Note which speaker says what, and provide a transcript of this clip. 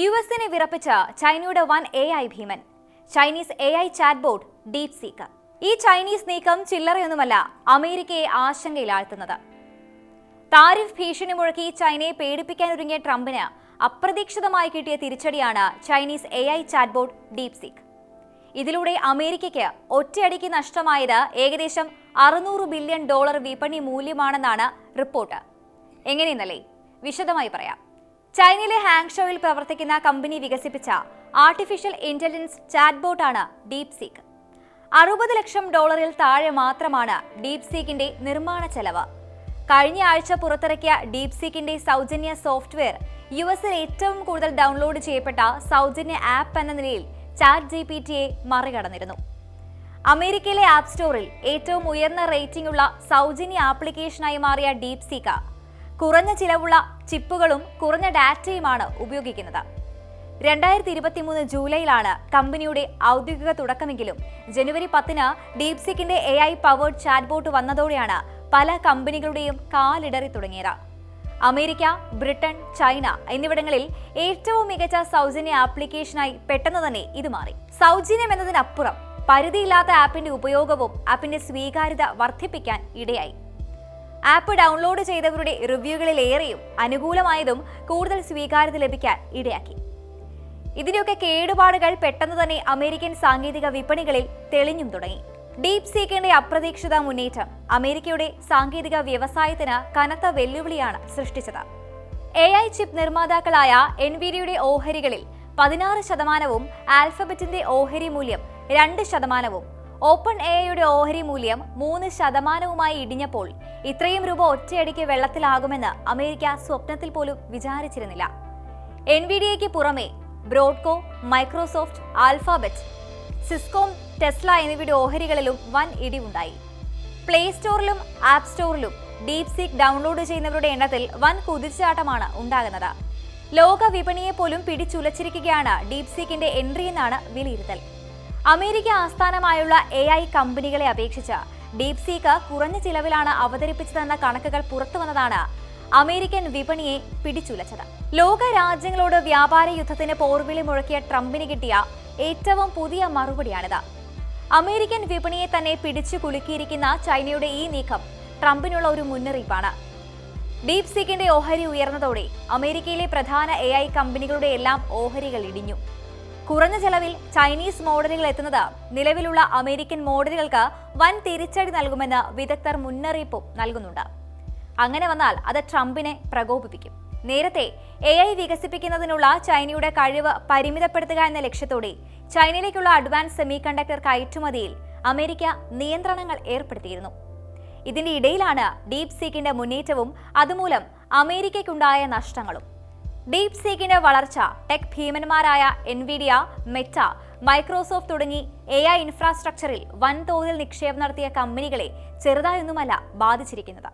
Speaker 1: U എസിനെ വിറപ്പിച്ച ചൈനയുടെ one A I Bheeman. Chinese A I chatbot DeepSeek ഈ ചൈനീസ് നീക്കം ചില്ലറയൊന്നുമല്ല അമേരിക്കയെ ആശങ്കയിലാഴ്ത്തുന്നത്. താരിഫ് ഭീഷണി മുഴക്കി ചൈനയെ പേടിപ്പിക്കാൻ ഒരുങ്ങിയ ട്രംപിന് അപ്രതീക്ഷിതമായി കിട്ടിയ തിരിച്ചടിയാണ് Chinese A I chatbot DeepSeek. ഇതിലൂടെ അമേരിക്കയ്ക്ക് ഒറ്റയടിക്ക് നഷ്ടമായത് ഏകദേശം അറുന്നൂറ് ബില്യൺ ഡോളർ വിപണി മൂല്യമാണെന്നാണ് റിപ്പോർട്ട്. എങ്ങനെയെന്നല്ലേ? വിശദമായി പറയാം. ചൈനയിലെ ഹാങ്ഷോയിൽ പ്രവർത്തിക്കുന്ന കമ്പനി വികസിപ്പിച്ച ആർട്ടിഫിഷ്യൽ ഇന്റലിജൻസ് ചാറ്റ് ബോട്ടാണ് ഡീപ് സീക്ക് അറുപത് ലക്ഷം ഡോളറിൽ താഴെ മാത്രമാണ് ഡീപ് സീക്കിന്റെ നിർമ്മാണ ചെലവ്. കഴിഞ്ഞ ആഴ്ച പുറത്തിറക്കിയ ഡീപ് സീക്കിന്റെ സൗജന്യ സോഫ്റ്റ്വെയർ യു എസിൽ ഏറ്റവും കൂടുതൽ ഡൗൺലോഡ് ചെയ്യപ്പെട്ട സൗജന്യ ആപ്പ് എന്ന നിലയിൽ ചാറ്റ് ജി പി ടിയെ മറികടന്നിരുന്നു. അമേരിക്കയിലെ ആപ്പ് സ്റ്റോറിൽ ഏറ്റവും ഉയർന്ന റേറ്റിംഗ് ഉള്ള സൗജന്യ ആപ്ലിക്കേഷനായി മാറിയ ഡീപ് സീക്ക കുറഞ്ഞ ചിലവുള്ള ചിപ്പുകളും കുറഞ്ഞ ഡാറ്റയുമാണ് ഉപയോഗിക്കുന്നത്. രണ്ടായിരത്തി ഇരുപത്തിമൂന്ന് ജൂലൈയിലാണ് കമ്പനിയുടെ ഔദ്യോഗിക തുടക്കമെങ്കിലും ജനുവരി പത്തിന് ഡീപ്സിക്കിന്റെ എ ഐ പവേർഡ് ചാറ്റ്ബോട്ട് വന്നതോടെയാണ് പല കമ്പനികളുടെയും കാലിടറി തുടങ്ങിയത്. അമേരിക്ക ബ്രിട്ടൻ ചൈന എന്നിവിടങ്ങളിൽ ഏറ്റവും മികച്ച സൗജന്യ ആപ്ലിക്കേഷനായി പെട്ടെന്ന് തന്നെ ഇത് മാറി. സൗജന്യം എന്നതിനപ്പുറം പരിധിയില്ലാത്ത ആപ്പിന്റെ ഉപയോഗവും ആപ്പിന്റെ സ്വീകാര്യത വർദ്ധിപ്പിക്കാൻ ഇടയായി. ആപ്പ് ഡൗൺലോഡ് ചെയ്തവരുടെ റിവ്യൂകളിലേറെയും അനുകൂലമായതും കൂടുതൽ സ്വീകാര്യത ലഭിക്കാൻ ഇടയാക്കി. ഇതിനൊക്കെ കേടുപാടുകൾ പെട്ടെന്ന് തന്നെ അമേരിക്കൻ സാങ്കേതിക വിപണികളിൽ തെളിഞ്ഞും തുടങ്ങി. ഡീപ് സീക്കിന്റെ അപ്രതീക്ഷിത മുന്നേറ്റം അമേരിക്കയുടെ സാങ്കേതിക വ്യവസായത്തിന് കനത്ത വെല്ലുവിളിയാണ് സൃഷ്ടിച്ചത്. എ ഐ ചിപ്പ് നിർമ്മാതാക്കളായ എൻവിഡിയുടെ ഓഹരികളിൽ പതിനാറ് ശതമാനവും ആൽഫബറ്റിന്റെ ഓഹരി മൂല്യം രണ്ട് ശതമാനവും ഓപ്പൺ എ ഐയുടെ ഓഹരി മൂല്യം മൂന്ന് ശതമാനവുമായി ഇടിഞ്ഞപ്പോൾ ഇത്രയും രൂപ ഒറ്റയടിക്ക് വെള്ളത്തിലാകുമെന്ന് അമേരിക്ക സ്വപ്നത്തിൽ പോലും വിചാരിച്ചിരുന്നില്ല. എൻ വി ഡി എക്ക് പുറമെ ബ്രോഡ്കോ മൈക്രോസോഫ്റ്റ് ആൽഫാബെറ്റ് സിസ്കോം ടെസ്ല എന്നിവയുടെ ഓഹരികളിലും വൻ ഇടിവുണ്ടായി. പ്ലേ സ്റ്റോറിലും ആപ്പ് സ്റ്റോറിലും ഡീപ് സീക്ക് ഡൗൺലോഡ് ചെയ്യുന്നവരുടെ എണ്ണത്തിൽ വൻ കുതിച്ചാട്ടമാണ് ഉണ്ടാകുന്നത്. ലോക വിപണിയെ പോലും പിടിച്ചുലച്ചിരിക്കുകയാണ് ഡീപ് സീക്കിന്റെ എൻട്രി എന്നാണ് വിലയിരുത്തൽ. അമേരിക്ക ആസ്ഥാനമായുള്ള എ ഐ കമ്പനികളെ അപേക്ഷിച്ച് ഡീപ് സീക്ക് കുറഞ്ഞ ചിലവിലാണ് അവതരിപ്പിച്ചതെന്ന കണക്കുകൾ പുറത്തു വന്നതാണ് അമേരിക്കൻ വിപണിയെ പിടിച്ചുലച്ചത്. ലോക രാജ്യങ്ങളോട് വ്യാപാര യുദ്ധത്തിന് പോർവിളി മുഴക്കിയ ട്രംപിന് കിട്ടിയ ഏറ്റവും പുതിയ മറുപടിയാണിത്. അമേരിക്കൻ വിപണിയെ തന്നെ പിടിച്ചു കുലുക്കിയിരിക്കുന്ന ചൈനയുടെ ഈ നീക്കം ട്രംപിനുള്ള ഒരു മുന്നറിയിപ്പാണ്. ഡീപ് സീക്കിന്റെ ഓഹരി ഉയർന്നതോടെ അമേരിക്കയിലെ പ്രധാന എ കമ്പനികളുടെ എല്ലാം ഓഹരികൾ ഇടിഞ്ഞു. കുറഞ്ഞ ചെലവിൽ ചൈനീസ് മോഡലുകൾ എത്തുന്നത് നിലവിലുള്ള അമേരിക്കൻ മോഡലുകൾക്ക് വൻ തിരിച്ചടി നൽകുമെന്ന് വിദഗ്ധർ മുന്നറിയിപ്പും നൽകുന്നുണ്ട്. അങ്ങനെ വന്നാൽ അത് ട്രംപിനെ പ്രകോപിപ്പിക്കും. നേരത്തെ എ ഐ വികസിപ്പിക്കുന്നതിനുള്ള ചൈനയുടെ കഴിവ് പരിമിതപ്പെടുത്തുക എന്ന ലക്ഷ്യത്തോടെ ചൈനയിലേക്കുള്ള അഡ്വാൻസ് സെമി കണ്ടക്ടർ കയറ്റുമതിയിൽ അമേരിക്ക നിയന്ത്രണങ്ങൾ ഏർപ്പെടുത്തിയിരുന്നു. ഇതിന്റെ ഇടയിലാണ് ഡീപ് സീക്കിന്റെ മുന്നേറ്റവും അതുമൂലം അമേരിക്കയ്ക്കുണ്ടായ നഷ്ടങ്ങളും. ഡീപ് സീക്കിന്റെ വളർച്ച ടെക് ഭീമന്മാരായ എൻവിഡിയ മെറ്റ മൈക്രോസോഫ്റ്റ് തുടങ്ങി എ ഇൻഫ്രാസ്ട്രക്ചറിൽ വൻതോതിൽ നിക്ഷേപം നടത്തിയ കമ്പനികളെ ചെറുതായൊന്നുമല്ല ബാധിച്ചിരിക്കുന്നത്.